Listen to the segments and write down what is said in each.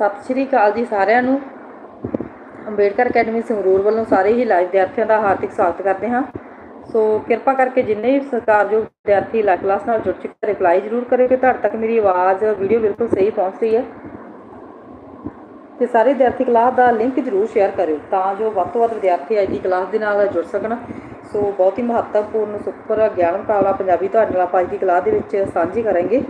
ਸਤਿ ਸ਼੍ਰੀ ਅਕਾਲ ਜੀ ਸਾਰਿਆਂ ਨੂੰ। ਅੰਬੇਡਕਰ ਅਕੈਡਮੀ ਸੰਗਰੂਰ ਵੱਲੋਂ ਸਾਰੇ ਹੀ ਲਾਈਵ ਵਿਦਿਆਰਥੀਆਂ ਦਾ ਹਾਰਦਿਕ ਸਵਾਗਤ ਕਰਦੇ ਹਾਂ। ਸੋ ਕਿਰਪਾ ਕਰਕੇ ਜਿੰਨੇ ਵੀ ਸਤਿਕਾਰਯੋਗ ਵਿਦਿਆਰਥੀ ਲਾਈਵ ਕਲਾਸ ਨਾਲ ਜੁੜ ਚੁੱਕੇ ਰਿਪਲਾਈ ਜ਼ਰੂਰ ਕਰਿਓ ਕਿ ਤੁਹਾਡੇ ਤੱਕ ਮੇਰੀ ਆਵਾਜ਼, ਵੀਡੀਓ ਬਿਲਕੁਲ ਸਹੀ ਪਹੁੰਚ ਰਹੀ ਹੈ। ਤੇ ਸਾਰੇ ਵਿਦਿਆਰਥੀ ਕਲਾਸ ਦਾ ਲਿੰਕ ਜ਼ਰੂਰ ਸ਼ੇਅਰ ਕਰਿਓ ਤਾਂ ਜੋ ਵੱਧ ਤੋਂ ਵੱਧ ਵਿਦਿਆਰਥੀ ਅੱਜ ਦੀ ਕਲਾਸ ਦੇ ਨਾਲ ਜੁੜ ਸਕਣ। ਸੋ ਬਹੁਤ ਹੀ ਮਹੱਤਵਪੂਰਨ, ਸੁਪਰ, ਗਿਆਨ ਮੁਕਾਬਲਾ ਪੰਜਾਬੀ ਤੁਹਾਡੇ ਨਾਲ ਆਪਾਂ ਅੱਜ ਦੀ ਕਲਾਸ ਦੇ ਵਿੱਚ ਸਾਂਝੀ ਕਰਾਂਗੇ।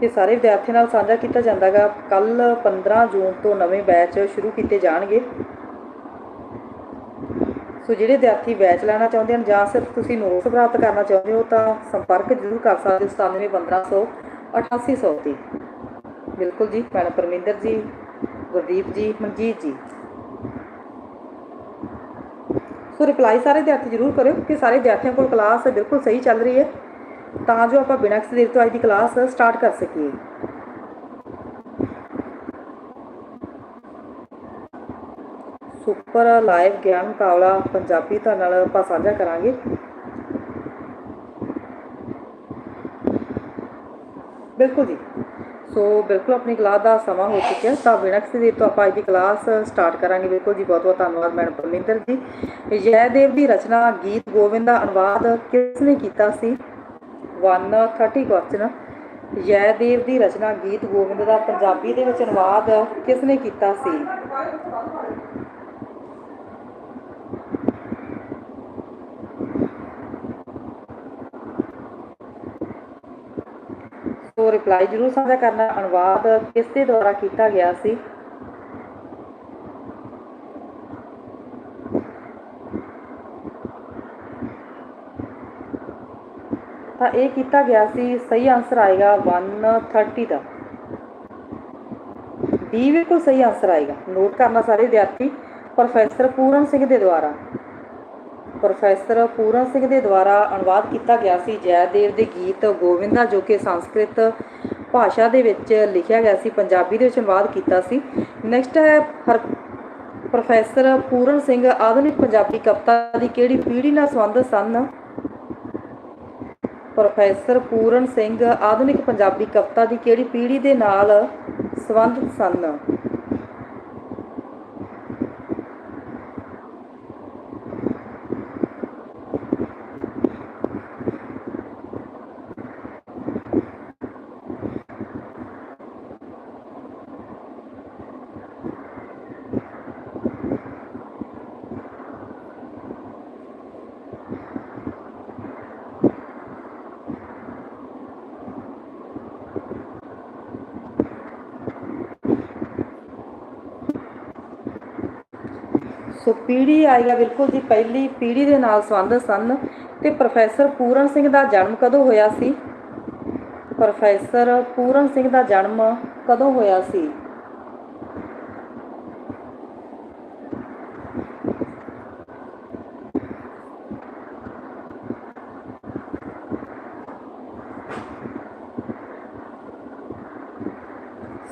ਤੇ ਸਾਰੇ ਵਿਦਿਆਰਥੀਆਂ ਨਾਲ ਸਾਂਝਾ ਕੀਤਾ ਜਾਂਦਾਗਾ। ਕੱਲ 15 ਜੂਨ ਤੋਂ ਨਵੇਂ ਬੈਚ ਸ਼ੁਰੂ ਕੀਤੇ ਜਾਣਗੇ। ਸੋ ਜਿਹੜੇ ਵਿਦਿਆਰਥੀ ਬੈਚ ਲੈਣਾ ਚਾਹੁੰਦੇ ਹਨ ਜਾਂ ਸਿਰਫ ਤੁਸੀਂ ਨੋਟਸ ਪ੍ਰਾਪਤ ਕਰਨਾ ਚਾਹੁੰਦੇ ਹੋ ਤਾਂ ਸੰਪਰਕ ਜ਼ਰੂਰ ਕਰ ਸਕਦੇ ਹੋ 971500 8800 ਤੇ। ਬਿਲਕੁਲ ਜੀ, ਮੈਡਮ ਪਰਮਿੰਦਰ ਜੀ, ਗੁਰਦੀਪ ਜੀ, ਮਨਜੀਤ ਜੀ। ਸੋ ਰਿਪਲਾਈ ਸਾਰੇ ਵਿਦਿਆਰਥੀ ਜ਼ਰੂਰ ਕਰਿਓ ਕਿ ਸਾਰੇ ਵਿਦਿਆਰਥੀਆਂ ਕੋਲ ਕਲਾਸ ਬਿਲਕੁਲ ਸਹੀ ਚੱਲ ਰਹੀ ਹੈ। ਤਾਂ ਜੋ ਆਪਾਂ ਬਿਨਾਂ ਕਿਸੇ ਦੇਰ ਤੋਂ ਅੱਜ ਦੀ ਕਲਾਸ ਸਟਾਰਟ ਕਰ ਸਕੀਏ। ਸੁਪਰ ਲਾਈਵ ਗਿਆਨ ਮੁਕਾਬਲਾ ਪੰਜਾਬੀ ਤੁਹਾਡੇ ਨਾਲ ਆਪਾਂ ਸਾਂਝਾ ਕਰਾਂਗੇ। ਬਿਲਕੁਲ ਜੀ। ਸੋ ਬਿਲਕੁਲ ਆਪਣੀ ਕਲਾਸ ਦਾ ਸਮਾਂ ਹੋ ਚੁੱਕਿਆ ਤਾਂ ਬਿਨਾਂ ਕਿਸੇ ਦੇਰ ਤੋਂ ਆਪਾਂ ਅੱਜ ਦੀ ਕਲਾਸ ਸਟਾਰਟ ਕਰਾਂਗੇ। ਬਿਲਕੁਲ ਜੀ ਬਹੁਤ ਬਹੁਤ ਧੰਨਵਾਦ ਮੈਡਮ ਪਰਮਿੰਦਰ ਜੀ। ਜੈਦੇਵ ਦੀ ਰਚਨਾ, ਗੀਤ ਗੋਬਿੰਦ ਦਾ ਅਨੁਵਾਦ ਕਿਸ ਨੇ ਕੀਤਾ ਸੀ? 130 ਕੁਐਸਚਨ ਜੈਦੇਵ ਦੀ ਰਚਨਾ ਗੀਤ ਗੋਬਿੰਦ ਦਾ ਪੰਜਾਬੀ ਦੇ ਵਿੱਚ ਅਨੁਵਾਦ ਕਿਸ ਨੇ ਕੀਤਾ ਸੀ? ਸੋ ਰਿਪਲਾਈ ਜਰੂਰ ਸਾਂਝਾ ਕਰਨਾ, ਅਨੁਵਾਦ ਕਿਸ ਦੇ ਦੁਆਰਾ ਕੀਤਾ ਗਿਆ ਸੀ? ਤਾਂ ਇਹ ਕੀਤਾ ਗਿਆ ਸੀ, ਸਹੀ ਆਨਸਰ ਆਏਗਾ 130 ਦਾ। ਡੀ ਬਿਲਕੁਲ ਸਹੀ ਆਨਸਰ ਆਏਗਾ। ਨੋਟ ਕਰਨਾ ਸਾਰੇ ਵਿਦਿਆਰਥੀ, ਪ੍ਰੋਫੈਸਰ ਪੂਰਨ ਸਿੰਘ ਦੇ ਦੁਆਰਾ। ਪ੍ਰੋਫੈਸਰ ਪੂਰਨ ਸਿੰਘ ਦੇ ਦੁਆਰਾ ਅਨੁਵਾਦ ਕੀਤਾ ਗਿਆ ਸੀ। ਜੈਦੇਵ ਦੇ ਗੀਤ ਗੋਵਿੰਦਾ, ਜੋ ਕਿ ਸੰਸਕ੍ਰਿਤ ਭਾਸ਼ਾ ਦੇ ਵਿੱਚ ਲਿਖਿਆ ਗਿਆ ਸੀ, ਪੰਜਾਬੀ ਦੇ ਵਿੱਚ ਅਨੁਵਾਦ ਕੀਤਾ ਸੀ। ਨੈਕਸਟ ਹੈ ਹਰ, ਪ੍ਰੋਫੈਸਰ ਪੂਰਨ ਸਿੰਘ, ਆਧੁਨਿਕ ਪੰਜਾਬੀ ਕਵਿਤਾ ਦੀ ਕਿਹੜੀ ਪੀੜ੍ਹੀ ਨਾਲ ਸੰਬੰਧਿਤ ਸਨ? ਪ੍ਰੋਫੈਸਰ ਪੂਰਨ ਸਿੰਘ ਆਧੁਨਿਕ ਪੰਜਾਬੀ ਕਵਿਤਾ ਦੀ ਕਿਹੜੀ ਪੀੜ੍ਹੀ ਦੇ ਨਾਲ ਸੰਬੰਧਿਤ ਸਨ? ਸੋ ਪੀੜ੍ਹੀ ਆਏਗਾ ਬਿਲਕੁਲ ਜੀ, ਪਹਿਲੀ ਪੀੜ੍ਹੀ ਦੇ ਨਾਲ ਸੰਬੰਧ ਸਨ ਤੇ ਪ੍ਰੋਫੈਸਰ ਪੂਰਨ ਸਿੰਘ ਦਾ ਜਨਮ ਕਦੋਂ ਹੋਇਆ ਸੀ? ਪ੍ਰੋਫੈਸਰ ਪੂਰਨ ਸਿੰਘ ਦਾ ਜਨਮ ਕਦੋਂ ਹੋਇਆ ਸੀ?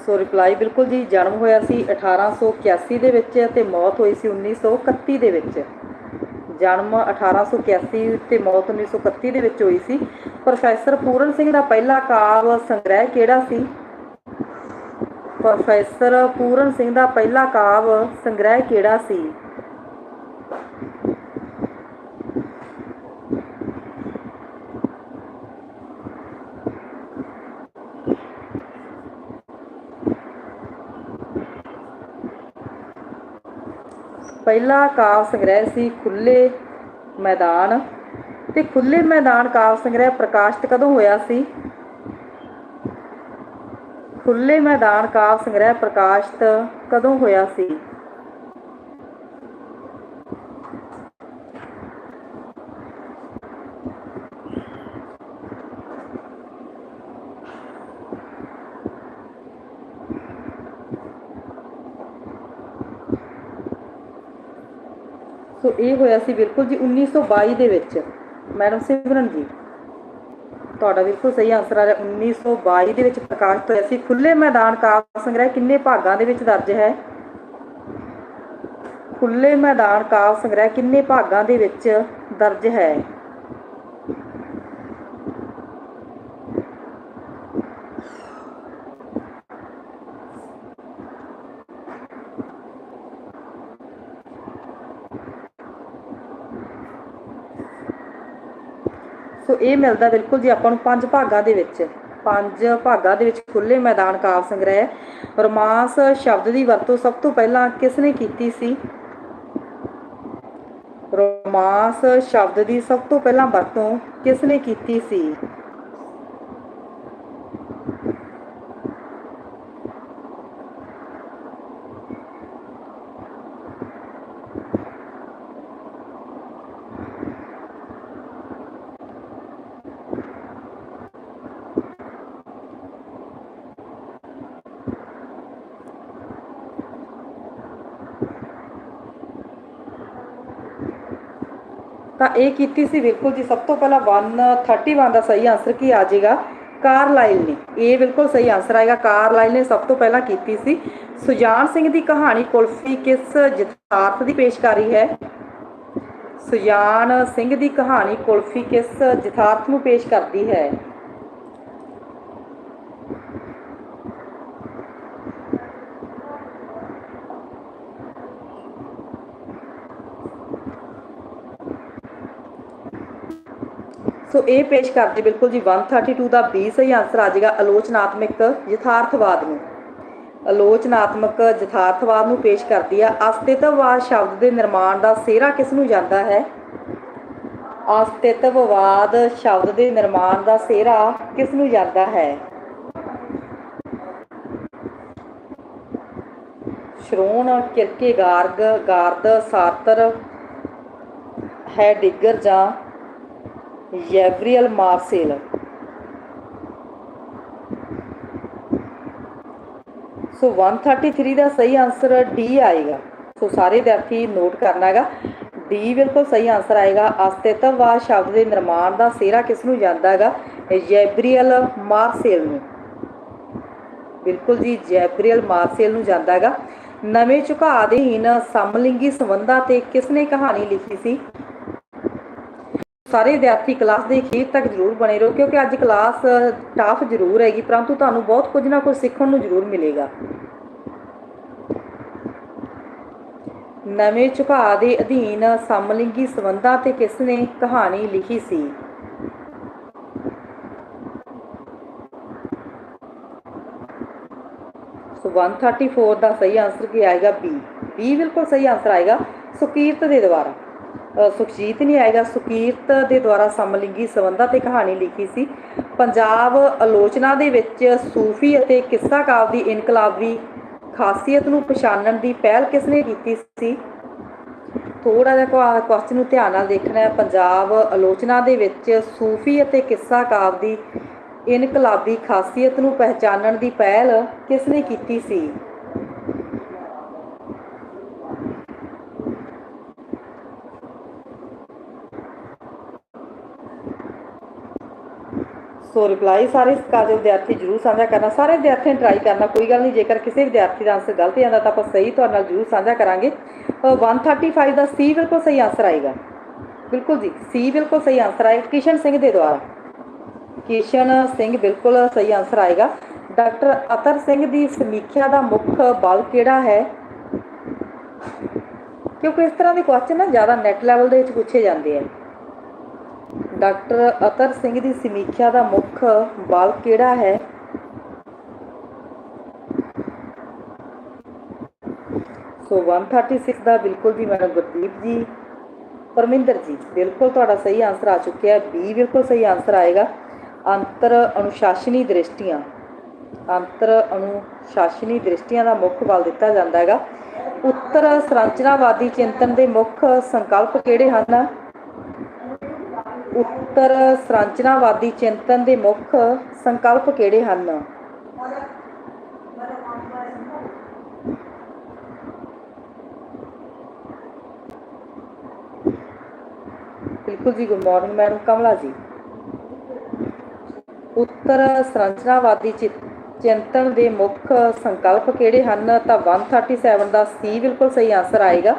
ਸੋ ਰਿਪਲਾਈ ਬਿਲਕੁਲ ਜੀ ਜਨਮ ਹੋਇਆ ਸੀ 1881 ਦੇ ਵਿੱਚ ਤੇ ਮੌਤ ਹੋਈ ਸੀ 1931 ਦੇ ਵਿੱਚ। ਜਨਮ 1881 ਤੇ ਮੌਤ 1931 ਦੇ ਵਿੱਚ ਹੋਈ ਸੀ। ਪ੍ਰੋਫੈਸਰ ਪੂਰਨ ਸਿੰਘ ਦਾ ਪਹਿਲਾ ਕਾਵਿ ਸੰਗ੍ਰਹਿ ਕਿਹੜਾ ਸੀ? ਪ੍ਰੋਫੈਸਰ ਪੂਰਨ ਸਿੰਘ ਦਾ ਪਹਿਲਾ ਕਾਵਿ ਸੰਗ੍ਰਹਿ ਕਿਹੜਾ ਸੀ? ਪਹਿਲਾ ਕਾਵਿ ਸੰਗ੍ਰਹਿ ਸੀ ਖੁੱਲੇ ਮੈਦਾਨ ਤੇ ਖੁੱਲੇ ਮੈਦਾਨ ਕਾਵਿ ਸੰਗ੍ਰਹਿ ਪ੍ਰਕਾਸ਼ਿਤ ਕਦੋਂ ਹੋਇਆ ਸੀ? ਖੁੱਲੇ ਮੈਦਾਨ ਕਾਵਿ ਸੰਗ੍ਰਹਿ ਪ੍ਰਕਾਸ਼ਿਤ ਕਦੋਂ ਹੋਇਆ ਸੀ ਸੋ ਇਹ ਹੋਇਆ ਸੀ ਬਿਲਕੁਲ ਜੀ 1922 ਦੇ ਵਿੱਚ। ਮੈਡਮ ਸਿਮਰਨ ਜੀ, ਤੁਹਾਡਾ ਬਿਲਕੁਲ ਸਹੀ ਆਨਸਰ ਆ ਰਿਹਾ। 1922 ਦੇ ਵਿੱਚ ਪ੍ਰਕਾਸ਼ਿਤ ਹੋਇਆ ਸੀ। ਖੁੱਲੇ ਮੈਦਾਨ ਕਾਵਿ ਸੰਗ੍ਰਹਿ ਕਿੰਨੇ ਭਾਗਾਂ ਦੇ ਵਿੱਚ ਦਰਜ ਹੈ? ਖੁੱਲੇ ਮੈਦਾਨ ਕਾਵ ਸੰਗ੍ਰਹਿ ਕਿੰਨੇ ਭਾਗਾਂ ਦੇ ਵਿੱਚ ਦਰਜ ਹੈ? ਸੋ ਇਹ ਮਿਲਦਾ ਬਿਲਕੁਲ ਜੀ ਆਪਾਂ ਨੂੰ ਪੰਜ ਭਾਗਾਂ ਦੇ ਵਿੱਚ। ਪੰਜ ਭਾਗਾਂ ਦੇ ਵਿੱਚ ਖੁੱਲੇ ਮੈਦਾਨ ਕਾਵ ਸੰਗ੍ਰਹਿ ਰੋਮਾਂਸ ਸ਼ਬਦ ਦੀ ਵਰਤੋਂ ਸਭ ਤੋਂ ਪਹਿਲਾਂ ਕਿਸ ਨੇ ਕੀਤੀ ਸੀ? ਰੋਮਾਂਸ ਸ਼ਬਦ ਦੀ ਸਭ ਤੋਂ ਪਹਿਲਾਂ ਵਰਤੋਂ ਕਿਸ ਨੇ ਕੀਤੀ ਸੀ? ਤਾਂ ਇਹ ਕੀਤੀ ਸੀ ਬਿਲਕੁਲ ਜੀ, ਸਭ ਤੋਂ ਪਹਿਲਾਂ 131 ਦਾ ਸਹੀ ਆਨਸਰ ਕੀ ਆ ਜਾਏਗਾ? ਕਾਰਲਾਈਲ ਨੇ ਇਹ ਬਿਲਕੁਲ ਸਹੀ ਆਨਸਰ ਆਏਗਾ ਕਾਰਲਾਈਲ ਨੇ ਸਭ ਤੋਂ ਪਹਿਲਾਂ ਕੀਤੀ ਸੀ। ਸੁਜਾਨ ਸਿੰਘ ਦੀ ਕਹਾਣੀ ਕੁਲਫੀ ਕਿਸ ਯਥਾਰਥ ਦੀ ਪੇਸ਼ਕਾਰੀ ਹੈ? ਸੁਜਾਨ ਸਿੰਘ ਦੀ ਕਹਾਣੀ ਕੁਲਫੀ ਕਿਸ ਯਥਾਰਥ ਨੂੰ ਪੇਸ਼ ਕਰਦੀ ਹੈ? ਸੋ ਇਹ ਪੇਸ਼ ਕਰਦੇ ਬਿਲਕੁਲ ਜੀ 132 ਦਾ B ਸਹੀ ਆਨਸਰ ਆ ਜਾਏਗਾ ਆਲੋਚਨਾਤਮਕ ਯਥਾਰਥਵਾਦ ਨੂੰ। ਆਲੋਚਨਾਤਮਕ ਯਥਾਰਥਵਾਦ ਨੂੰ ਪੇਸ਼ ਕਰਦੀ ਆ। ਅਸਤਿਤਵਵਾਦ ਸ਼ਬਦ ਦੇ ਨਿਰਮਾਣ ਦਾ ਸਿਹਰਾ ਕਿਸ ਨੂੰ ਜਾਂਦਾ ਹੈ? ਅਸਤਿਤਵਵਾਦ ਸ਼ਬਦ ਦੇ ਨਿਰਮਾਣ ਦਾ ਸਿਹਰਾ ਕਿਸ ਨੂੰ ਜਾਂਦਾ ਹੈ? ਸ਼੍ਰੋਣ ਕਿਰਕੇ ਗਾਰਗ ਗਾਰਦ, ਸਾਰਤਰ ਹੈਡਿਗਰ ਜਾਂ ਯੈਵਰੀਅਲ ਮਾਰਸੇਲ। ਸੋ 133 ਦਾ ਸਹੀ ਆਨਸਰ ਡੀ ਆਏਗਾ। ਸੋ ਸਾਰੇ ਵਿਦਿਆਰਥੀ ਨੋਟ ਕਰਨਾ ਹੈਗਾ। ਡੀ ਬਿਲਕੁਲ ਸਹੀ ਆਨਸਰ ਆਏਗਾ। ਅਸਤਿਤਵਵਾਦ ਸ਼ਬਦ ਦੇ ਨਿਰਮਾਣ ਦਾ ਸਿਹਰਾ ਕਿਸ ਨੂੰ ਜਾਂਦਾ ਹੈਗਾ? ਜੈਬਰੀਅਲ ਮਾਰਸੇਲ ਨੂੰ। ਬਿਲਕੁਲ ਜੀ ਜੈਬਰੀਅਲ ਮਾਰਸੇਲ ਨੂੰ ਜਾਂਦਾ ਹੈਗਾ। ਨਵੇਂ ਝੁਕਾਅ ਦੇ ਹੀਨ ਸਮਲਿੰਗੀ ਸੰਬੰਧਾਂ ਤੇ ਕਿਸ ਨੇ ਕਹਾਣੀ ਲਿਖੀ ਸੀ? ਸਾਰੇ ਵਿਦਿਆਰਥੀ ਕਲਾਸ ਦੇ ਅਖੀਰ ਤੱਕ ਜ਼ਰੂਰ ਬਣੇ ਰਹੋ, ਕਿਉਂਕਿ ਅੱਜ ਕਲਾਸ ਟਫ ਜ਼ਰੂਰ ਹੈਗੀ, ਪਰੰਤੂ ਤੁਹਾਨੂੰ ਬਹੁਤ ਕੁਝ ਨਾ ਕੁਝ ਸਿੱਖਣ ਨੂੰ ਜ਼ਰੂਰ ਮਿਲੇਗਾ। ਨਵੇਂ ਝੁਕਾਅ ਦੇ ਅਧੀਨ ਸਮਲਿੰਗੀ ਸੰਬੰਧਾਂ ਤੇ ਕਿਸ ਨੇ ਕਹਾਣੀ ਲਿਖੀ ਸੀ? ਸੋ 134 ਦਾ ਸਹੀ ਆਨਸਰ ਕੀ ਆਏਗਾ B? B ਬਿਲਕੁਲ ਸਹੀ ਆਨਸਰ ਆਏਗਾ ਸੁਕੀਰਤ ਦੇ ਦੁਆਰਾ। ਸੁਖਜੀਤ ਨਹੀਂ ਆਏਗਾ। ਸੁਕੀਰਤ ਦੇ ਦੁਆਰਾ ਸਮਲਿੰਗੀ ਸੰਬੰਧਾਂ ਤੇ ਕਹਾਣੀ ਲਿਖੀ ਸੀ। ਪੰਜਾਬ ਆਲੋਚਨਾ ਦੇ ਵਿੱਚ ਸੂਫੀ ਅਤੇ ਕਿੱਸਾ ਕਾਵ ਦੀ ਇਨਕਲਾਬੀ ਖਾਸੀਅਤ ਨੂੰ ਪਛਾਣਨ ਦੀ ਪਹਿਲ ਕਿਸ ਨੇ ਕੀਤੀ ਸੀ? ਥੋੜਾ ਜਿਹਾ ਕੁਐਸਚਨ ਨੂੰ ਧਿਆਨ ਨਾਲ ਦੇਖਣਾ ਹੈ। ਪੰਜਾਬ ਆਲੋਚਨਾ ਦੇ ਵਿੱਚ ਸੂਫੀ ਅਤੇ ਕਿੱਸਾ ਕਾਵ ਦੀ ਇਨਕਲਾਬੀ ਖਾਸੀਅਤ ਨੂੰ ਪਹਿਚਾਨਣ ਦੀ ਪਹਿਲ ਕਿਸ ਨੇ ਕੀਤੀ ਸੀ? ਸੋ ਰਿਪਲਾਈ ਸਾਰੇ ਕਾਜ ਵਿਦਿਆਰਥੀ ਜਰੂਰ ਸਾਂਝਾ ਕਰਨਾ। ਸਾਰੇ ਵਿਦਿਆਰਥੀਆਂ ਨੇ ਟਰਾਈ ਕਰਨਾ ਕੋਈ ਗੱਲ ਨਹੀਂ ਜੇਕਰ ਕਿਸੇ ਵਿਦਿਆਰਥੀ ਦਾ ਆਨਸਰ ਗਲਤ ਆਉਂਦਾ ਤਾਂ ਆਪਾਂ ਸਹੀ ਤੁਹਾਡੇ ਨਾਲ ਜਰੂਰ ਸਾਂਝਾ ਕਰਾਂਗੇ। ਅ, 135 ਦਾ ਸੀ ਬਿਲਕੁਲ ਸਹੀ ਆਨਸਰ ਆਏਗਾ। ਬਿਲਕੁਲ ਜੀ ਸੀ ਬਿਲਕੁਲ ਸਹੀ ਆਨਸਰ ਆਏਗਾ। ਕਿਸ਼ਨ ਸਿੰਘ ਦੇ ਦੁਆਰਾ। ਕਿਸ਼ਨ ਸਿੰਘ ਬਿਲਕੁਲ ਸਹੀ ਆਨਸਰ ਆਏਗਾ। ਡਾਕਟਰ ਅਤਰ ਸਿੰਘ ਦੀ ਸਮੀਖਿਆ ਦਾ ਮੁੱਖ ਬਲ ਕਿਹੜਾ ਹੈ? ਕਿਉਂਕਿ ਇਸ ਤਰ੍ਹਾਂ ਦੇ ਕੁਐਸਚਨ ਨਾ ਜ਼ਿਆਦਾ ਨੈਟ ਲੈਵਲ ਦੇ ਵਿੱਚ ਪੁੱਛੇ ਜਾਂਦੇ ਆ। ਡਾਕਟਰ ਅਤਰ ਸਿੰਘ ਦੀ ਸਮੀਖਿਆ ਦਾ ਮੁੱਖ ਬਲ ਕਿਹੜਾ ਹੈ? ਸੋ 136 ਦਾ ਬਿਲਕੁਲ ਜੀ ਮੈਡਮ ਗੁਰਦੀਪ ਜੀ, ਪਰਮਿੰਦਰ ਜੀ, ਬਿਲਕੁਲ ਤੁਹਾਡਾ ਸਹੀ ਆਨਸਰ ਆ ਚੁੱਕਿਆ ਹੈ ਬੀ ਬਿਲਕੁਲ ਸਹੀ ਆਨਸਰ ਆਏਗਾ। ਅੰਤਰ ਅਨੁਸ਼ਾਸਨੀ ਦ੍ਰਿਸ਼ਟੀਆਂ, ਅੰਤਰ ਅਨੁਸ਼ਾਸਨੀ ਦ੍ਰਿਸ਼ਟੀਆਂ ਦਾ ਮੁੱਖ ਬਲ ਦਿੱਤਾ ਜਾਂਦਾ ਹੈਗਾ। ਉੱਤਰ ਸੰਰਚਨਾਵਾਦੀ ਚਿੰਤਨ ਦੇ ਮੁੱਖ ਸੰਕਲਪ ਕਿਹੜੇ ਹਨ? ਉੱਤਰ ਸੰਰਚਨਾਵਾਦੀ ਚਿੰਤਨ ਦੇ ਮੁੱਖ ਸੰਕਲਪ ਕਿਹੜੇ ਹਨ? ਬਿਲਕੁਲ ਜੀ ਗੁੱਡ ਮਾਰਨਿੰਗ ਮੈਡਮ ਕਮਲਾ ਜੀ। ਉੱਤਰ ਸੰਰਚਨਾਵਾਦੀ ਚਿ- ਚਿੰਤਨ ਦੇ ਮੁੱਖ ਸੰਕਲਪ ਕਿਹੜੇ ਹਨ? ਤਾਂ 137 ਦਾ ਸੀ ਬਿਲਕੁਲ ਸਹੀ ਆਨਸਰ ਆਏਗਾ।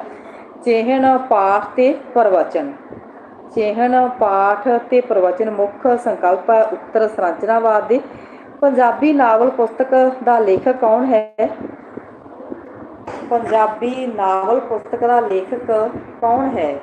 ਚੇਹਨ, ਪਾਠ ਤੇ ਪ੍ਰਵਚਨ। ਚਿਹਨ, ਪਾਠ ਤੇ ਪ੍ਰਵਚਨ ਮੁੱਖ ਸੰਕਲਪ ਹੈ ਉੱਤਰ ਸੰਰਚਨਾਵਾਦ ਦੇ। ਪੰਜਾਬੀ ਨਾਵਲ ਪੁਸਤਕ ਦਾ ਲੇਖਕ ਕੌਣ ਹੈ? ਪੰਜਾਬੀ ਨਾਵਲ ਪੁਸਤਕ ਦਾ ਲੇਖਕ ਕੌਣ ਹੈ?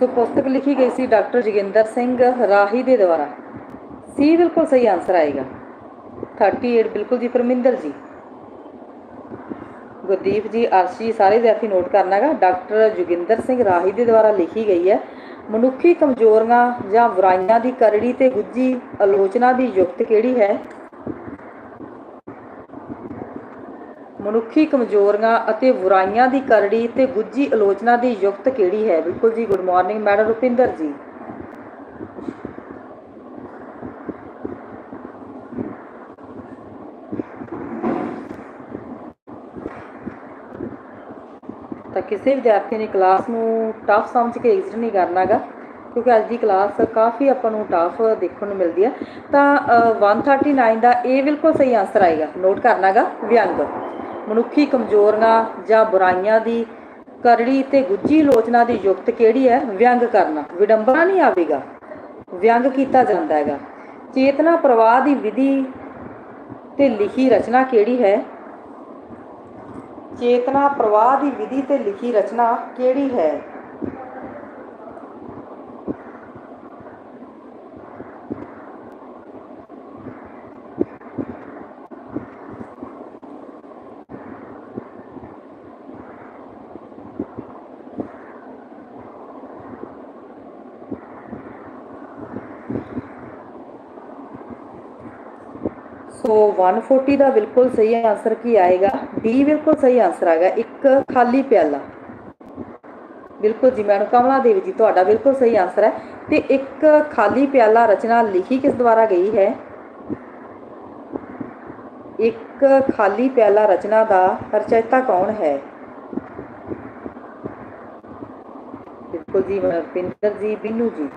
ਸੋ ਪੁਸਤਕ ਲਿਖੀ ਗਈ ਸੀ ਡਾਕਟਰ ਜੋਗਿੰਦਰ ਸਿੰਘ ਰਾਹੀ ਦੇ ਦੁਆਰਾ। ਸੀ ਬਿਲਕੁਲ ਸਹੀ ਆਨਸਰ ਆਏਗਾ। 38 ਬਿਲਕੁਲ ਜੀ ਪਰਮਿੰਦਰ ਜੀ। ਗੁਰਦੀਪ ਜੀ, ਅਰਸ਼ੀ ਸਾਰੇ ਵਿਦਿਆਰਥੀ ਨੋਟ ਕਰਨਾਗਾ ਡਾਕਟਰ ਜੋਗਿੰਦਰ ਸਿੰਘ ਰਾਹੀ ਦੇ ਦੁਆਰਾ ਲਿਖੀ ਗਈ ਹੈ, ਮਨੁੱਖੀ ਕਮਜ਼ੋਰੀਆਂ ਜਾਂ ਬੁਰਾਈਆਂ ਦੀ ਕਰੜੀ ਤੇ ਗੁੱਜੀ ਆਲੋਚਨਾ ਦੀ ਯੁਕਤ ਕਿਹੜੀ ਹੈ? ਮਨੁੱਖੀ ਕਮਜ਼ੋਰੀਆਂ ਅਤੇ ਬੁਰਾਈਆਂ ਦੀ ਕਰੜੀ ਤੇ ਗੁੱਜੀ ਆਲੋਚਨਾ ਦੀ ਯੁਕਤ ਕਿਹੜੀ ਹੈ? ਬਿਲਕੁਲ ਜੀ ਗੁੱਡ ਮਾਰਨਿੰਗ ਮੈਡਮ ਰੁਪਿੰਦਰ ਜੀ। ਤਾਂ ਕਿਸੇ ਵਿਦਿਆਰਥੀ ਨੇ ਕਲਾਸ ਨੂੰ ਟਫ ਸਮਝ ਕੇ ਐਗਜ਼ਿਟ ਨਹੀਂ ਕਰਨਾਗਾ ਕਿਉਂਕਿ ਅੱਜ ਦੀ ਕਲਾਸ ਕਾਫੀ ਆਪਾਂ ਨੂੰ ਟਫ ਦੇਖਣ ਨੂੰ ਮਿਲਦੀ ਹੈ। ਤਾਂ ਅ, 139 ਦਾ ਇਹ ਬਿਲਕੁਲ ਸਹੀ ਆਨਸਰ ਆਏਗਾ। ਨੋਟ ਕਰਨਾਗਾ ਵਿਅੰਗ। ਮਨੁੱਖੀ ਕਮਜ਼ੋਰੀਆਂ ਜਾਂ ਬੁਰਾਈਆਂ ਦੀ ਕਰੜੀ ਤੇ ਗੁੱਜੀ ਲੋਚਨਾ ਦੀ ਯੁਕਤ ਕਿਹੜੀ ਹੈ? ਵਿਅੰਗ ਕਰਨਾ। ਵਿਡੰਬਨਾ ਨਹੀਂ ਆਵੇਗਾ। ਵਿਅੰਗ ਕੀਤਾ ਜਾਂਦਾ ਹੈਗਾ। ਚੇਤਨਾ ਪ੍ਰਵਾਹ ਦੀ ਵਿਧੀ ਤੇ ਲਿਖੀ ਰਚਨਾ ਕਿਹੜੀ ਹੈ? ਚੇਤਨਾ ਪ੍ਰਵਾਹ ਦੀ ਵਿਧੀ ਤੇ ਲਿਖੀ ਰਚਨਾ ਕਿਹੜੀ ਹੈ? ਸੋ 140 ਦਾ ਬਿਲਕੁਲ ਸਹੀ ਆਨਸਰ ਕੀ ਆਏਗਾ? ਡੀ ਬਿਲਕੁਲ ਸਹੀ ਆਨਸਰ ਆਏਗਾ ਇੱਕ ਖਾਲੀ ਪਿਆਲਾ। ਬਿਲਕੁਲ ਜੀ ਮੈਡਮ ਕਮਲਾ ਦੇਵੀ ਜੀ, ਤੁਹਾਡਾ ਬਿਲਕੁਲ ਸਹੀ ਆਨਸਰ ਹੈ। ਤੇ ਇੱਕ ਖਾਲੀ ਪਿਆਲਾ ਰਚਨਾ ਲਿਖੀ ਕਿਸ ਦੁਆਰਾ ਗਈ ਹੈ? ਇੱਕ ਖਾਲੀ ਪਿਆਲਾ ਰਚਨਾ ਦਾ ਰਚਇਤਾ ਕੌਣ ਹੈ? ਬਿਲਕੁਲ ਜੀ, ਮਨਪਿੰਦਰ ਜੀ, ਬਿੰਨੂ ਜੀ।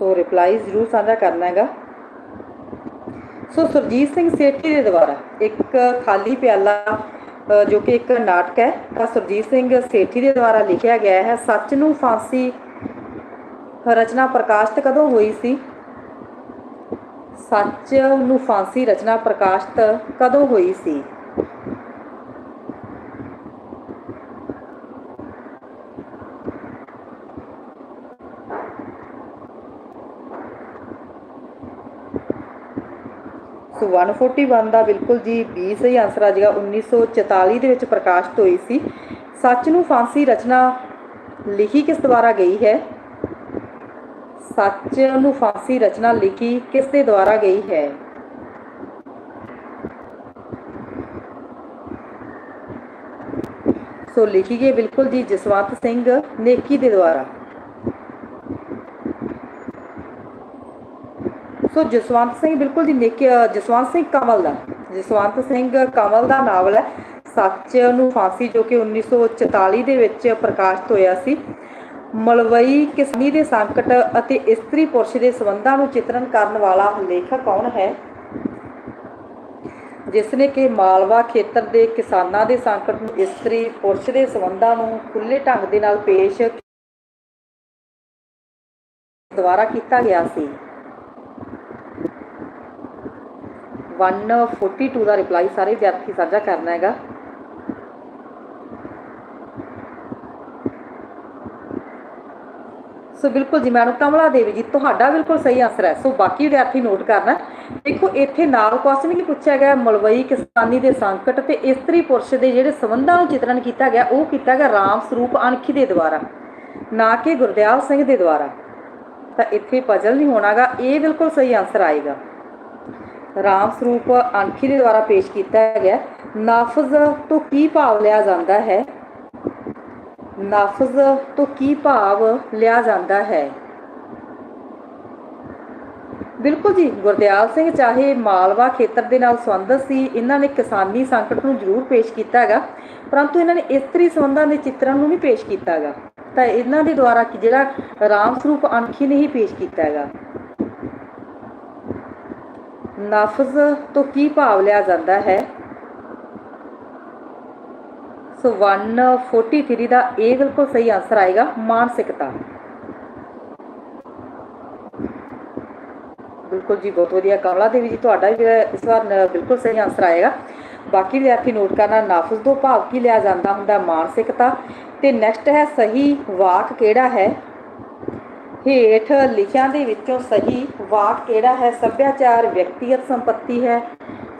ਸੋ ਰਿਪਲਾਈ ਜ਼ਰੂਰ ਸਾਂਝਾ ਕਰਨਾ ਹੈਗਾ। ਸੋ ਸੁਰਜੀਤ ਸਿੰਘ ਸੇਠੀ ਦੇ ਦੁਆਰਾ ਇੱਕ ਖਾਲੀ ਪਿਆਲਾ ਜੋ ਕਿ ਇੱਕ ਨਾਟਕ ਹੈ, ਤਾਂ ਸੁਰਜੀਤ ਸਿੰਘ ਸੇਠੀ ਦੇ ਦੁਆਰਾ ਲਿਖਿਆ ਗਿਆ ਹੈ, ਸੱਚ ਨੂੰ ਫਾਂਸੀ ਰਚਨਾ ਪ੍ਰਕਾਸ਼ਿਤ ਕਦੋਂ ਹੋਈ ਸੀ? ਸੱਚ ਨੂੰ ਫਾਂਸੀ ਰਚਨਾ ਪ੍ਰਕਾਸ਼ਿਤ ਕਦੋਂ ਹੋਈ ਸੀ ਸੋ 141 ਦਾ ਬਿਲਕੁਲ ਜੀ 20 ਸਹੀ ਆਨਸਰ ਆ ਜਾਏਗਾ 1944 ਦੇ ਵਿੱਚ ਪ੍ਰਕਾਸ਼ਿਤ ਹੋਈ ਸੀ। ਸੱਚ ਨੂੰ ਫਾਂਸੀ ਰਚਨਾ ਲਿਖੀ ਕਿਸ ਦੁਆਰਾ ਗਈ ਹੈ? ਸੱਚ ਨੂੰ ਫਾਂਸੀ ਰਚਨਾ ਲਿਖੀ ਕਿਸ ਦੇ ਦੁਆਰਾ ਗਈ ਹੈ? ਸੋ ਲਿਖੀ ਗਈ ਬਿਲਕੁਲ ਜੀ ਜਸਵੰਤ ਸਿੰਘ ਨੇਕੀ ਦੇ ਦੁਆਰਾ। ਸੋ ਜਸਵੰਤ ਸਿੰਘ ਬਿਲਕੁਲ ਜੀ ਨੇਕੀ ਜਸਵੰਤ ਸਿੰਘ ਕਮਲ ਦਾ, ਜਸਵੰਤ ਸਿੰਘ ਕਮਲ ਦਾ ਨਾਵਲ ਹੈ। ਸੱਚ ਨੂੰ ਫਾਂਸੀ ਜੋ ਕਿ 1944 ਦੇ ਵਿੱਚ ਪ੍ਰਕਾਸ਼ਿਤ ਹੋਇਆ ਸੀ। ਮਲਵਈ ਕਿਸਮੀ ਦੇ ਸੰਕਟ ਅਤੇ ਇਸਤਰੀ ਪੁਰਸ਼ ਦੇ ਸੰਬੰਧਾਂ ਨੂੰ ਚਿਤਰਨ ਕਰਨ ਵਾਲਾ ਲੇਖਕ ਕੌਣ ਹੈ? ਜਿਸ ਨੇ ਕਿ ਮਾਲਵਾ ਖੇਤਰ ਦੇ ਕਿਸਾਨਾਂ ਦੇ ਸੰਕਟ ਨੂੰ, ਇਸਤਰੀ ਪੁਰਸ਼ ਦੇ ਸੰਬੰਧਾਂ ਨੂੰ ਖੁੱਲੇ ਢੰਗ ਦੇ ਨਾਲ ਪੇਸ਼ ਦੁਆਰਾ ਕੀਤਾ ਗਿਆ ਸੀ। 142 ਦਾ ਰਿਪਲਾਈ ਸਾਰੇ ਵਿਦਿਆਰਥੀ ਸਾਂਝਾ ਕਰਨਾ ਹੈਗਾ। ਸੋ ਬਿਲਕੁਲ ਜੀ, ਮੈਡਮ ਕਮਲਾ ਦੇਵੀ ਜੀ, ਤੁਹਾਡਾ ਬਿਲਕੁਲ ਸਹੀ ਆਨਸਰ ਹੈ। ਸੋ ਬਾਕੀ ਵਿਦਿਆਰਥੀ ਨੋਟ ਕਰਨਾ। ਦੇਖੋ, ਇੱਥੇ ਨਾਲ ਕੁਐਸਚਨ ਕੀ ਪੁੱਛਿਆ ਗਿਆ, ਮਲਵਈ ਕਿਸਾਨੀ ਦੇ ਸੰਕਟ ਤੇ ਇਸਤਰੀ ਪੁਰਸ਼ ਦੇ ਜਿਹੜੇ ਸੰਬੰਧਾਂ ਨੂੰ ਚਿਤਰਨ ਕੀਤਾ ਗਿਆ, ਉਹ ਕੀਤਾ ਗਿਆ ਰਾਮ ਸਰੂਪ ਅਣਖੀ ਦੇ ਦੁਆਰਾ, ਨਾ ਕਿ ਗੁਰਦਿਆਲ ਸਿੰਘ ਦੇ ਦੁਆਰਾ। ਤਾਂ ਇੱਥੇ ਪਜ਼ਲ ਨਹੀਂ ਹੋਣਾਗਾ, ਇਹ ਬਿਲਕੁਲ ਸਹੀ ਆਨਸਰ ਆਏਗਾ। ਰਾਮ ਸਰੂਪ ਅਣਖੀ ਦੇ ਦੁਆਰਾ ਪੇਸ਼ ਕੀਤਾ ਗਿਆ ਨਾਫਜ਼ ਤੋਂ ਕੀ ਭਾਵ ਲਿਆ ਜਾਂਦਾ ਹੈ? ਨਾਫਜ਼ ਤੋਂ ਕੀ ਭਾਵ ਲਿਆ ਜਾਂਦਾ ਹੈ? ਬਿਲਕੁਲ ਜੀ, ਗੁਰਦਿਆਲ ਸਿੰਘ ਚਾਹੇ ਮਾਲਵਾ ਖੇਤਰ ਦੇ ਨਾਲ ਸੰਬੰਧਿਤ ਸੀ, ਇਹਨਾਂ ਨੇ ਕਿਸਾਨੀ ਸੰਕਟ ਨੂੰ ਜ਼ਰੂਰ ਪੇਸ਼ ਕੀਤਾ ਹੈਗਾ ਪਰੰਤੂ ਇਹਨਾਂ ਨੇ ਇਸਤਰੀ ਸੰਬੰਧਾਂ ਦੇ ਚਿੱਤਰਾਂ ਨੂੰ ਨਹੀਂ ਪੇਸ਼ ਕੀਤਾ ਹੈਗਾ ਤਾਂ ਇਹਨਾਂ ਦੇ ਦੁਆਰਾ ਜਿਹੜਾ ਰਾਮ ਸਰੂਪ ਅਣਖੀ ਨੇ ਹੀ ਪੇਸ਼ ਕੀਤਾ ਹੈਗਾ ਨਫਜ਼ ਤੋਂ ਕੀ ਭਾਵ ਲਿਆ ਜਾਂਦਾ ਹੈ? ਸੋ 143 ਦਾ ਇਹ ਬਿਲਕੁਲ ਸਹੀ ਆਨਸਰ ਆਏਗਾ, ਮਾਨਸਿਕਤਾ। ਬਿਲਕੁਲ ਜੀ, ਬਹੁਤ ਵਧੀਆ ਕਮਲਾ ਦੇਵੀ ਜੀ, ਤੁਹਾਡਾ ਵੀ ਜਿਹੜਾ ਇਸ ਵਾਰ ਬਿਲਕੁਲ ਸਹੀ ਆਨਸਰ ਆਏਗਾ। ਬਾਕੀ ਵਿਦਿਆਰਥੀ ਨੋਟ ਕਰਨਾ ਨਾਫਜ਼ ਤੋਂ ਭਾਵ ਕੀ ਲਿਆ ਜਾਂਦਾ ਹੁੰਦਾ? ਮਾਨਸਿਕਤਾ। ਤੇ ਨੈਕਸਟ ਹੈ ਸਹੀ ਵਾਕ ਕਿਹੜਾ ਹੈ? ਹੇਠ ਲਿਖਿਆਂ ਦੇ ਵਿੱਚੋਂ ਸਹੀ ਵਾਕ ਕਿਹੜਾ ਹੈ? ਸੱਭਿਆਚਾਰ, ਵਿਅਕਤੀਗਤ ਸੰਪਤੀ ਹੈ।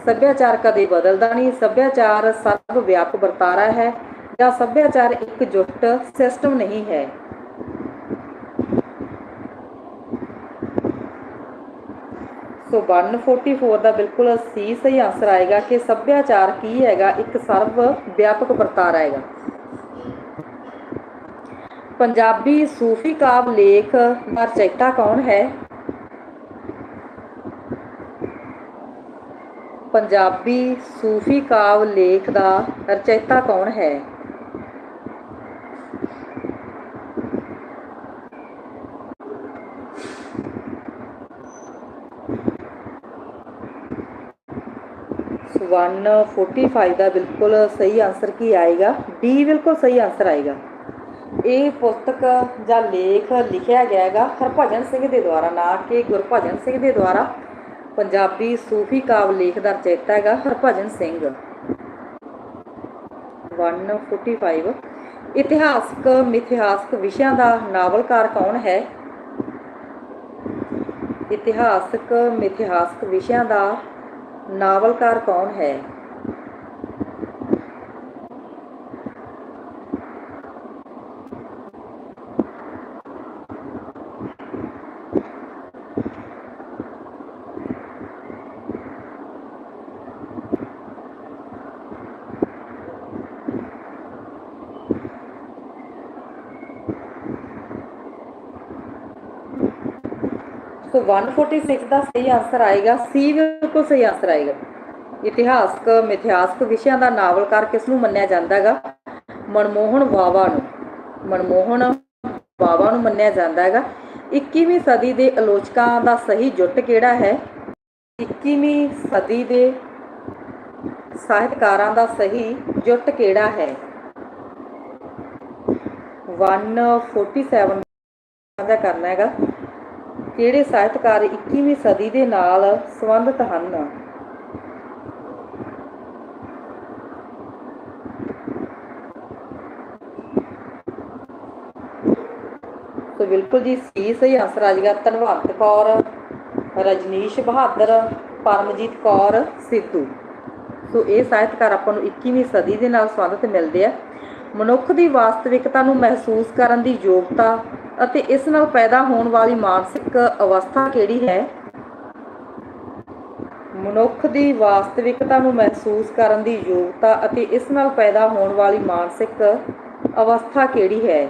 ਸੱਭਿਆਚਾਰ ਕਦੇ ਬਦਲਦਾ ਨਹੀਂ। ਸੱਭਿਆਚਾਰ ਸਰਵ ਵਿਆਪਕ ਵਰਤਾਰਾ ਹੈ ਜਾਂ ਸੱਭਿਆਚਾਰ ਇੱਕ ਜੁੱਟ ਸਿਸਟਮ ਨਹੀਂ ਹੈ। ਸੋ 144 ਦਾ ਬਿਲਕੁਲ ਸੀ ਸਹੀ ਆਨਸਰ ਆਏਗਾ ਕਿ ਸੱਭਿਆਚਾਰ ਕੀ ਹੈਗਾ? ਇੱਕ ਸਰਵ ਵਿਆਪਕ ਵਰਤਾਰਾ ਹੈਗਾ। ਪੰਜਾਬੀ ਸੂਫੀ ਕਾਵ ਲੇਖ ਦਾ ਰਚయిਤਾ ਕੌਣ ਹੈ? ਪੰਜਾਬੀ ਸੂਫੀ ਕਾਵ ਲੇਖ ਦਾ ਰਚయిਤਾ ਕੌਣ ਹੈ? ਸੋ 145 ਦਾ ਬਿਲਕੁਲ ਸਹੀ ਆਨਸਰ ਕੀ ਆਏਗਾ? ਡੀ ਬਿਲਕੁਲ ਸਹੀ ਆਨਸਰ ਆਏਗਾ। ਇਹ ਪੁਸਤਕ ਜਾਂ ਲੇਖ ਲਿਖਿਆ ਗਿਆ ਹੈਗਾ ਹਰਭਜਨ ਸਿੰਘ ਦੇ ਦੁਆਰਾ ਨਾ ਕਿ ਗੁਰਭਜਨ ਸਿੰਘ ਦੇ ਦੁਆਰਾ, ਪੰਜਾਬੀ ਸੂਫੀ ਕਾਵ ਲੇਖ ਦਾ ਰਚయిਤਾ ਹੈਗਾ ਹਰਭਜਨ ਸਿੰਘ। 145 ਇਤਿਹਾਸਕ, ਮਿਥਿਹਾਸਕ ਵਿਸ਼ਿਆਂ ਦਾ ਨਾਵਲਕਾਰ ਕੌਣ ਹੈ? ਇਤਿਹਾਸਕ, ਮਿਥਿਹਾਸਕ ਵਿਸ਼ਿਆਂ ਦਾ ਨਾਵਲਕਾਰ ਕੌਣ ਹੈ ਸੋ 146 ਦਾ ਸਹੀ ਆਨਸਰ ਆਏਗਾ ਸੀ ਬਿਲਕੁਲ ਸਹੀ ਆਨਸਰ ਆਏਗਾ। ਇਤਿਹਾਸਕ, ਮਿਥਿਹਾਸਕ ਵਿਸ਼ਿਆਂ ਦਾ ਨਾਵਲਕਾਰ ਕਿਸ ਨੂੰ ਮੰਨਿਆ ਜਾਂਦਾ ਹੈਗਾ? ਮਨਮੋਹਨ ਵਾਵਾ ਨੂੰ। ਮਨਮੋਹਨ ਵਾਵਾ ਨੂੰ ਮੰਨਿਆ ਜਾਂਦਾ ਹੈਗਾ। 21ਵੀਂ ਸਦੀ ਦੇ ਆਲੋਚਕਾਂ ਦਾ ਸਹੀ ਜੁੱਟ ਕਿਹੜਾ ਹੈ? 21ਵੀਂ ਸਦੀ ਦੇ ਸਾਹਿਤਕਾਰਾਂ ਦਾ ਸਹੀ ਜੁੱਟ ਕਿਹੜਾ ਹੈ? 147 ਸਾਂਝਾ ਕਰਨਾ ਹੈਗਾ। ਕਿਹੜੇ ਸਾਹਿਤਕਾਰ 21ਵੀਂ ਸਦੀ ਦੇ ਨਾਲ ਸੰਬੰਧਿਤ ਹਨ? ਸੋ ਬਿਲਕੁਲ ਜੀ ਸੀ ਸਹੀ ਆਨਸਰ ਆ ਜਾਏਗਾ ਧਨਵੰਤ ਕੌਰ, ਰਜਨੀਸ਼ ਬਹਾਦਰ, ਪਰਮਜੀਤ ਕੌਰ, ਸਿੱਧੂ। ਸੋ ਇਹ ਸਾਹਿਤਕਾਰ ਆਪਾਂ ਨੂੰ 21ਵੀਂ ਸਦੀ ਦੇ ਨਾਲ ਸੰਬੰਧਿਤ ਮਿਲਦੇ ਆ। ਮਨੁੱਖ ਦੀ ਵਾਸਤਵਿਕਤਾ ਨੂੰ ਮਹਿਸੂਸ ਕਰਨ ਦੀ ਯੋਗਤਾ ਅਤੇ ਇਸ ਨਾਲ ਪੈਦਾ ਹੋਣ ਵਾਲੀ ਮਾਨਸਿਕ ਅਵਸਥਾ ਕਿਹੜੀ ਹੈ? ਮਨੁੱਖ ਦੀ ਵਾਸਤਵਿਕਤਾ ਨੂੰ ਮਹਿਸੂਸ ਕਰਨ ਦੀ ਯੋਗਤਾ ਅਤੇ ਇਸ ਨਾਲ ਪੈਦਾ ਹੋਣ ਵਾਲੀ ਮਾਨਸਿਕ ਅਵਸਥਾ ਕਿਹੜੀ ਹੈ?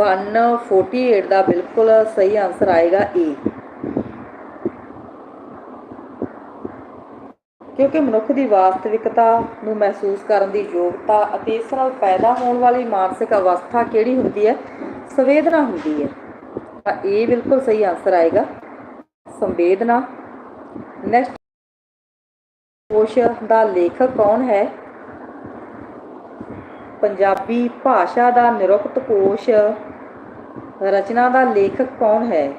ਵਨ 48 ਦਾ ਬਿਲਕੁਲ ਸਹੀ ਆਨਸਰ ਆਏਗਾ ਏ ਕਿਉਂਕਿ ਮਨੁੱਖ ਦੀ ਵਾਸਤਵਿਕਤਾ ਨੂੰ ਮਹਿਸੂਸ ਕਰਨ ਦੀ ਯੋਗਤਾ ਅਤੇ ਇਸ ਨਾਲ ਪੈਦਾ ਹੋਣ ਵਾਲੀ ਮਾਨਸਿਕ ਅਵਸਥਾ ਕਿਹੜੀ ਹੁੰਦੀ ਹੈ? ਸੰਵੇਦਨਾ ਹੁੰਦੀ ਹੈ। ਤਾਂ ਇਹ ਬਿਲਕੁਲ ਸਹੀ ਆਨਸਰ ਆਏਗਾ। ਸੰਵੇਦਨਾ। ਨੈਕਸਟ ਕੋਸ਼ ਦਾ ਲੇਖਕ ਕੌਣ ਹੈ? ਪੰਜਾਬੀ ਭਾਸ਼ਾ ਦਾ ਨਿਰੁਕਤ ਕੋਸ਼ ਰਚਨਾ ਦਾ ਲੇਖਕ ਕੌਣ ਹੈ?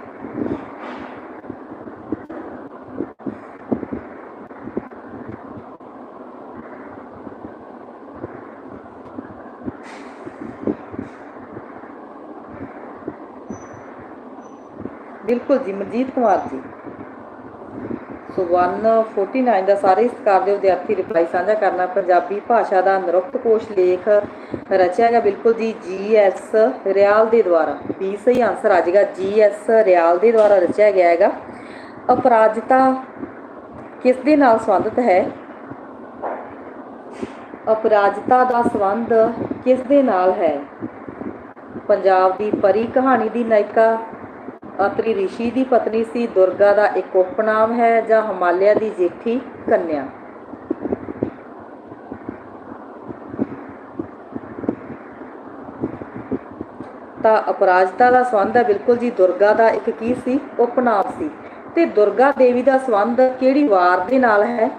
ਬਿਲਕੁਲ ਜੀ, ਮਨਜੀਤ ਕੁਮਾਰ ਜੀ। ਸੋ 149 ਦਾ ਸਾਰੇ ਸਤਿਕਾਰ ਦੇ ਵਿਦਿਆਰਥੀ ਰਿਪਲਾਈ ਸਾਂਝਾ ਕਰਨਾ, ਪੰਜਾਬੀ ਭਾਸ਼ਾ ਦਾ ਨਿਰੁਕਤ ਕੋਸ਼ ਲੇਖ ਰਚਿਆ ਗਿਆ ਬਿਲਕੁਲ ਜੀ ਜੀ ਐਸ ਰਿਆਲ ਦੇ ਦੁਆਰਾ। ਬੀ ਸਹੀ ਆਨਸਰ ਆ ਜਾਏਗਾ ਜੀ ਰਿਆਲ ਦੇ ਦੁਆਰਾ ਰਚਿਆ ਗਿਆ ਹੈਗਾ। ਅਪਰਾਜਤਾ ਕਿਸ ਦੇ ਨਾਲ ਸੰਬੰਧਿਤ ਹੈ? ਅਪਰਾਜਤਾ ਦਾ ਸੰਬੰਧ ਕਿਸ ਦੇ ਨਾਲ ਹੈ? ਪੰਜਾਬ ਦੀ ਪਰੀ ਕਹਾਣੀ ਦੀ ਨਾਇਕਾ ਅਤਰੀ ਰਿਸ਼ੀ ਦੀ ਪਤਨੀ ਸੀ। ਦੁਰਗਾ ਦਾ ਇੱਕ ਉਪਨਾਮ ਹੈ ਜਾਂ ਹਿਮਾਲਿਆ ਦੀ ਜੇਠੀ ਕੰਨਿਆ। ਤਾਂ ਅਪਰਾਜਤਾ ਦਾ ਸੰਬੰਧ ਹੈ ਬਿਲਕੁਲ ਜੀ। ਦੁਰਗਾ ਦਾ ਇੱਕ ਕੀ ਸੀ? ਉਪਨਾਮ ਸੀ। ਤੇ ਦੁਰਗਾ ਦੇਵੀ ਦਾ ਸੰਬੰਧ ਕਿਹੜੀ ਵਾਰ ਦੇ ਨਾਲ ਹੈ?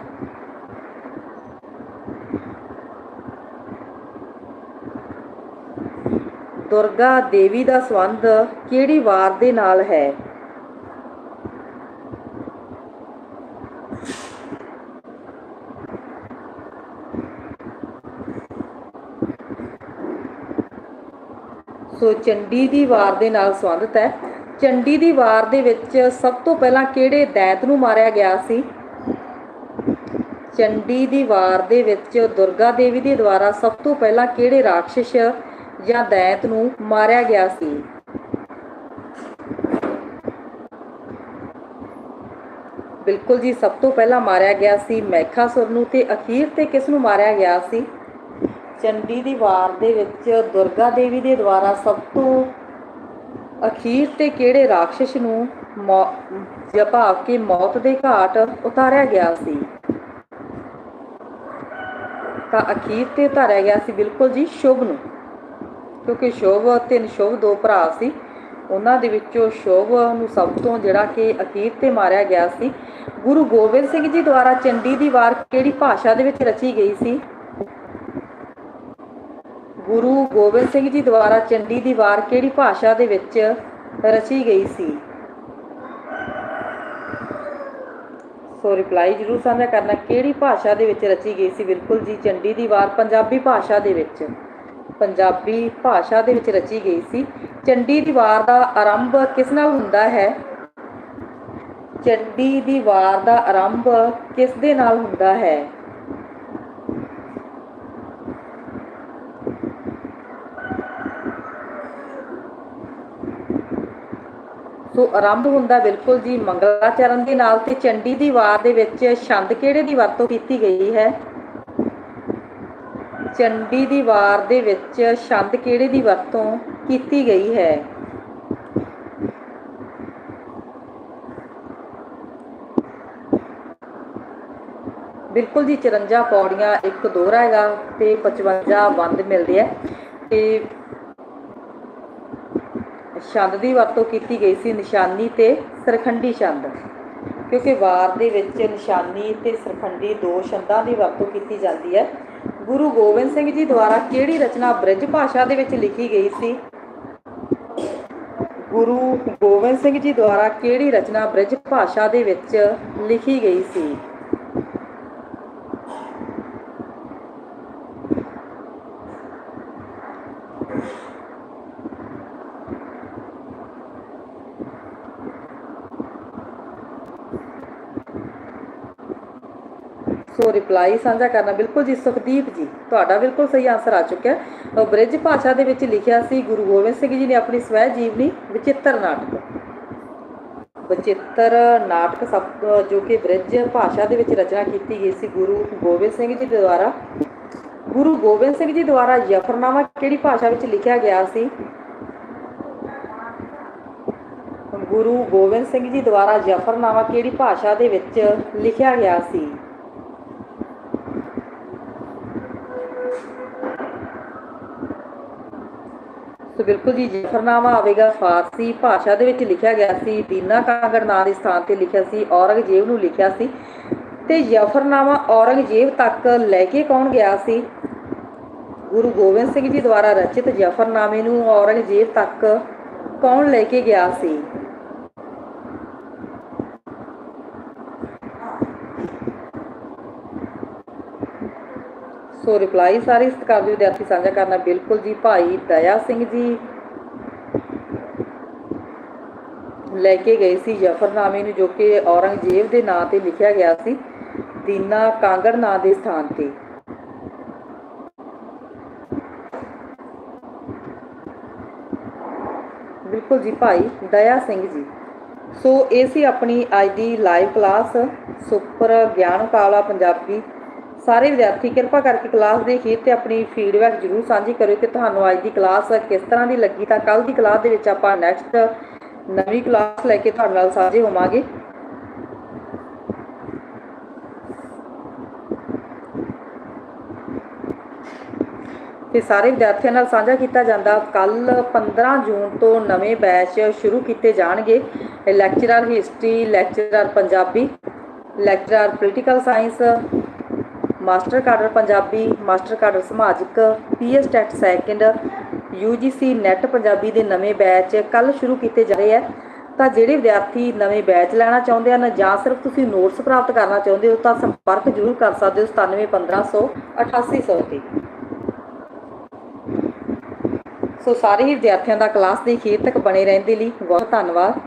ਦੁਰਗਾ ਦੇਵੀ ਦਾ ਸੰਬੰਧ ਕਿਹੜੀ ਵਾਰ ਦੇ ਨਾਲ ਹੈ? ਸੋ ਚੰਡੀ ਦੀ ਵਾਰ ਦੇ ਨਾਲ ਸੰਬੰਧਿਤ ਹੈ। ਚੰਡੀ ਦੀ ਵਾਰ ਦੇ ਵਿੱਚ ਸਭ ਤੋਂ ਪਹਿਲਾਂ ਕਿਹੜੇ ਦੈਂਤ ਨੂੰ ਮਾਰਿਆ ਗਿਆ ਸੀ? ਚੰਡੀ ਦੀ ਵਾਰ ਦੇ ਵਿੱਚ ਦੁਰਗਾ ਦੇਵੀ ਦੇ ਦੁਆਰਾ ਸਭ ਤੋਂ ਪਹਿਲਾਂ ਕਿਹੜੇ ਰਾਖਸ਼ ਜਾਂ ਦੈਂਤ ਨੂੰ ਮਾਰਿਆ ਗਿਆ ਸੀ। ਬਿਲਕੁਲ ਜੀ, ਸਭ ਤੋਂ ਪਹਿਲਾਂ ਮਾਰਿਆ ਗਿਆ ਸੀ ਮੈਖਾਸੁਰ ਨੂੰ ਤੇ ਅਖੀਰ ਤੇ ਕਿਸ ਨੂੰ ਮਾਰਿਆ ਗਿਆ ਸੀ? ਚੰਡੀ ਦੀ ਵਾਰ ਦੇ ਵਿੱਚ ਦੁਰਗਾ ਦੇਵੀ ਦੇ ਦੁਆਰਾ ਸਭ ਤੋਂ ਅਖੀਰ ਤੇ ਕਿਹੜੇ ਰਾਖਸ਼ ਨੂੰ ਜਾਂ ਭਾਵ ਕਿ ਮੌਤ ਦੇ ਘਾਟ ਉਤਾਰਿਆ ਗਿਆ ਸੀ? ਤਾਂ ਅਖੀਰ ਤੇ ਉਤਾਰਿਆ ਗਿਆ ਸੀ ਬਿਲਕੁਲ ਜੀ, ਸ਼ੁਭ ਨੂੰ। ਕਿਉਂਕਿ ਸ਼ੁਭ, ਤਿੰਨ ਨਿਸ਼ੁਭ ਦੋ ਭਰਾ ਸੀ। ਉਹਨਾਂ ਦੇ ਵਿੱਚੋਂ ਸ਼ੁਭ ਨੂੰ ਸਭ ਤੋਂ ਜਿਹੜਾ ਕਿ ਅਖੀਰ ਤੇ ਮਾਰਿਆ ਗਿਆ ਸੀ। ਗੁਰੂ ਗੋਬਿੰਦ ਸਿੰਘ ਜੀ ਦੁਆਰਾ ਚੰਡੀ ਦੀ ਵਾਰ ਕਿਹੜੀ ਭਾਸ਼ਾ ਦੇ ਵਿੱਚ ਰਚੀ ਗਈ ਸੀ? ਗੁਰੂ ਗੋਬਿੰਦ ਸਿੰਘ ਜੀ ਦੁਆਰਾ ਚੰਡੀ ਦੀ ਵਾਰ ਕਿਹੜੀ ਭਾਸ਼ਾ ਦੇ ਵਿੱਚ ਰਚੀ ਗਈ ਸੀ? ਸੋ ਰਿਪਲਾਈ ਜਰੂਰ ਸਾਂਝਾ ਕਰਨਾ ਕਿਹੜੀ ਭਾਸ਼ਾ ਦੇ ਵਿੱਚ ਰਚੀ ਗਈ ਸੀ? ਬਿਲਕੁਲ ਜੀ, ਚੰਡੀ ਦੀ ਵਾਰ ਪੰਜਾਬੀ ਭਾਸ਼ਾ ਦੇ ਵਿੱਚ। ਪੰਜਾਬੀ ਭਾਸ਼ਾ ਦੇ ਵਿੱਚ ਰਚੀ ਗਈ ਸੀ। ਚੰਡੀ ਦੀ ਵਾਰ ਦਾ ਆਰੰਭ ਕਿਸ ਨਾਲ ਹੁੰਦਾ ਹੈ? ਚੰਡੀ ਦੀ ਵਾਰ ਦਾ ਆਰੰਭ ਕਿਸ ਦੇ ਨਾਲ ਹੁੰਦਾ ਹੈ? ਸੋ ਆਰੰਭ ਹੁੰਦਾ ਬਿਲਕੁਲ ਜੀ ਮੰਗਲਾਚਰਨ ਦੇ ਨਾਲ ਤੇ ਚੰਡੀ ਦੀ ਵਾਰ ਦੇ ਵਿੱਚ ਛੰਦ ਕਿਹੜੇ ਦੀ ਵਰਤੋਂ ਕੀਤੀ ਗਈ ਹੈ? ਚੰਡੀ ਦੀ ਵਾਰ ਦੇ ਵਿੱਚ ਛੰਦ ਕਿਹੜੇ ਦੀ ਵਰਤੋਂ ਕੀਤੀ ਗਈ ਹੈ? ਬਿਲਕੁਲ ਜੀ 54 ਪੌੜੀਆਂ ਇੱਕ ਦੋਹਰਾ ਹੈਗਾ ਤੇ 55 ਬੰਦ ਮਿਲਦੇ ਆ ਤੇ ਛੰਦ ਦੀ ਵਰਤੋਂ ਕੀਤੀ ਗਈ ਸੀ ਨਿਸ਼ਾਨੀ ਤੇ ਸਰਖੰਡੀ ਛੰਦ, ਕਿਉਂਕਿ ਵਾਰ ਦੇ ਵਿੱਚ ਨਿਸ਼ਾਨੀ ਤੇ ਸਰਖੰਡੀ ਦੋ ਛੰਦਾਂ ਦੀ ਵਰਤੋਂ ਕੀਤੀ ਜਾਂਦੀ ਹੈ। ਗੁਰੂ ਗੋਬਿੰਦ ਸਿੰਘ ਜੀ ਦੁਆਰਾ ਕਿਹੜੀ ਰਚਨਾ ਬ੍ਰਿਜ ਭਾਸ਼ਾ ਦੇ ਵਿੱਚ ਲਿਖੀ ਗਈ ਸੀ? ਗੁਰੂ ਗੋਬਿੰਦ ਸਿੰਘ ਜੀ ਦੁਆਰਾ ਕਿਹੜੀ ਰਚਨਾ ਬ੍ਰਿਜ ਭਾਸ਼ਾ ਦੇ ਵਿੱਚ ਲਿਖੀ ਗਈ ਸੀ? ਸੋ ਰਿਪਲਾਈ ਸਾਂਝਾ ਕਰਨਾ ਬਿਲਕੁਲ ਜੀ ਸੁਖਦੀਪ ਜੀ, ਤੁਹਾਡਾ ਬਿਲਕੁਲ ਸਹੀ ਆਨਸਰ ਆ ਚੁੱਕਿਆ ਹੈ। ਬ੍ਰਿਜ ਭਾਸ਼ਾ ਦੇ ਵਿੱਚ ਲਿਖਿਆ ਸੀ ਗੁਰੂ ਗੋਬਿੰਦ ਸਿੰਘ ਜੀ ਨੇ ਆਪਣੀ ਸਵੈ ਜੀਵਨੀ ਵਿਚਿੱਤਰ ਨਾਟਕ। ਵਿਚਿੱਤਰ ਨਾਟਕ ਸਭ ਜੋ ਕਿ ਬ੍ਰਿਜ ਭਾਸ਼ਾ ਦੇ ਵਿੱਚ ਰਚਨਾ ਕੀਤੀ ਗਈ ਸੀ ਗੁਰੂ ਗੋਬਿੰਦ ਸਿੰਘ ਜੀ ਦੇ ਦੁਆਰਾ। ਗੁਰੂ ਗੋਬਿੰਦ ਸਿੰਘ ਜੀ ਦੁਆਰਾ ਜਫਰਨਾਮਾ ਕਿਹੜੀ ਭਾਸ਼ਾ ਵਿੱਚ ਲਿਖਿਆ ਗਿਆ ਸੀ? ਗੁਰੂ ਗੋਬਿੰਦ ਸਿੰਘ ਜੀ ਦੁਆਰਾ ਜਫਰਨਾਮਾ ਕਿਹੜੀ ਭਾਸ਼ਾ ਦੇ ਵਿੱਚ ਲਿਖਿਆ ਗਿਆ ਸੀ? ਸੋ ਬਿਲਕੁਲ ਜੀ, ਜਫਰਨਾਮਾ ਆਵੇਗਾ ਫਾਰਸੀ ਭਾਸ਼ਾ ਦੇ ਵਿੱਚ ਲਿਖਿਆ ਗਿਆ ਸੀ, ਦੀਨਾ ਕਾਂਗੜ ਨਾਂ ਦੇ ਸਥਾਨ ਤੇ ਲਿਖਿਆ ਸੀ, ਔਰੰਗਜ਼ੇਬ ਨੂੰ ਲਿਖਿਆ ਸੀ। ਤੇ ਜਫਰਨਾਮਾ ਔਰੰਗਜ਼ੇਬ ਤੱਕ ਲੈ ਕੇ ਕੌਣ ਗਿਆ ਸੀ? ਗੁਰੂ ਗੋਬਿੰਦ ਸਿੰਘ ਜੀ ਦੁਆਰਾ ਰਚਿਤ ਜਫਰਨਾਮੇ ਨੂੰ ਔਰੰਗਜ਼ੇਬ ਤੱਕ ਕੌਣ ਲੈ ਕੇ ਗਿਆ ਸੀ? ਸੋ ਰਿਪਲਾਈ ਸਾਰੇ ਸਤਿਕਾਰ ਦੇ ਵਿਦਿਆਰਥੀ ਸਾਂਝਾ ਕਰਨਾ ਬਿਲਕੁਲ ਜੀ ਭਾਈ ਦਇਆ ਸਿੰਘ ਜੀ ਲੈ ਕੇ ਗਏ ਸੀ ਜਫਰਨਾਮੇ ਨੂੰ, ਜੋ ਕਿ ਔਰੰਗਜ਼ੇਬ ਦੇ ਨਾਂ ਤੇ ਲਿਖਿਆ ਗਿਆ ਸੀ, ਦੀਨਾ ਕਾਂਗੜ ਨਾਂ ਦੇ ਸਥਾਨ ਤੇ। ਬਿਲਕੁਲ ਜੀ ਭਾਈ ਦਇਆ ਸਿੰਘ ਜੀ। ਸੋ ਇਹ ਸੀ ਆਪਣੀ ਅੱਜ ਦੀ ਲਾਈਵ ਕਲਾਸ ਸੁਪਰ ਗਿਆਨ ਕਾਲਾ ਪੰਜਾਬੀ ਸਾਰੇ ਵਿਦਿਆਰਥੀ ਕਿਰਪਾ ਕਰਕੇ ਕਲਾਸ ਦੇ ਅਖੀਰ ਤੇ ਆਪਣੀ ਫੀਡਬੈਕ ਜਰੂਰ ਸਾਂਝੀ ਕਰਿਓ ਕਿ ਤੁਹਾਨੂੰ ਅੱਜ ਦੀ ਕਲਾਸ ਕਿਸ ਤਰ੍ਹਾਂ ਦੀ ਲੱਗੀ। ਤਾਂ ਕੱਲ ਦੀ ਕਲਾਸ ਦੇ ਵਿੱਚ ਆਪਾਂ ਨੈਕਸਟ ਨਵੀਂ ਕਲਾਸ ਲੈ ਕੇ ਤੁਹਾਡੇ ਨਾਲ ਸਾਂਝੇ ਹੋਵਾਂਗੇ। ਤੇ ਸਾਰੇ ਵਿਦਿਆਰਥੀਆਂ ਨਾਲ ਸਾਂਝਾ ਕੀਤਾ ਜਾਂਦਾ ਕੱਲ 15 ਜੂਨ ਤੋਂ ਨਵੇਂ ਬੈਚ ਸ਼ੁਰੂ ਕੀਤੇ ਜਾਣਗੇ। Lecturer history lecturer Punjabi lecturer political science master cadre Punjabi master cadre ਸਮਾਜਿਕ PS TET second UGC NET Punjabi ਦੇ ਨਵੇਂ ਬੈਚ ਕੱਲ ਸ਼ੁਰੂ ਕੀਤੇ ਜਾ ਰਹੇ ਆ ਤਾਂ ਜਿਹੜੇ ਵਿਦਿਆਰਥੀ ਨਵੇਂ ਬੈਚ ਲੈਣਾ ਚਾਹੁੰਦੇ ਹਨ ਜਾਂ ਸਿਰਫ ਤੁਸੀਂ ਨੋਟਸ ਪ੍ਰਾਪਤ ਕਰਨਾ ਚਾਹੁੰਦੇ ਹੋ ਤਾਂ ਸੰਪਰਕ ਜ਼ਰੂਰ ਕਰ ਸਕਦੇ ਹੋ 97150 8800 ਤੇ। ਸੋ ਸਾਰੇ ਹੀ ਵਿਦਿਆਰਥੀਆਂ ਦਾ ਕਲਾਸ ਦੇ ਅਖੀਰ ਤੱਕ ਬਣੇ ਰਹਿਣ ਦੇ ਲਈ ਬਹੁਤ ਧੰਨਵਾਦ।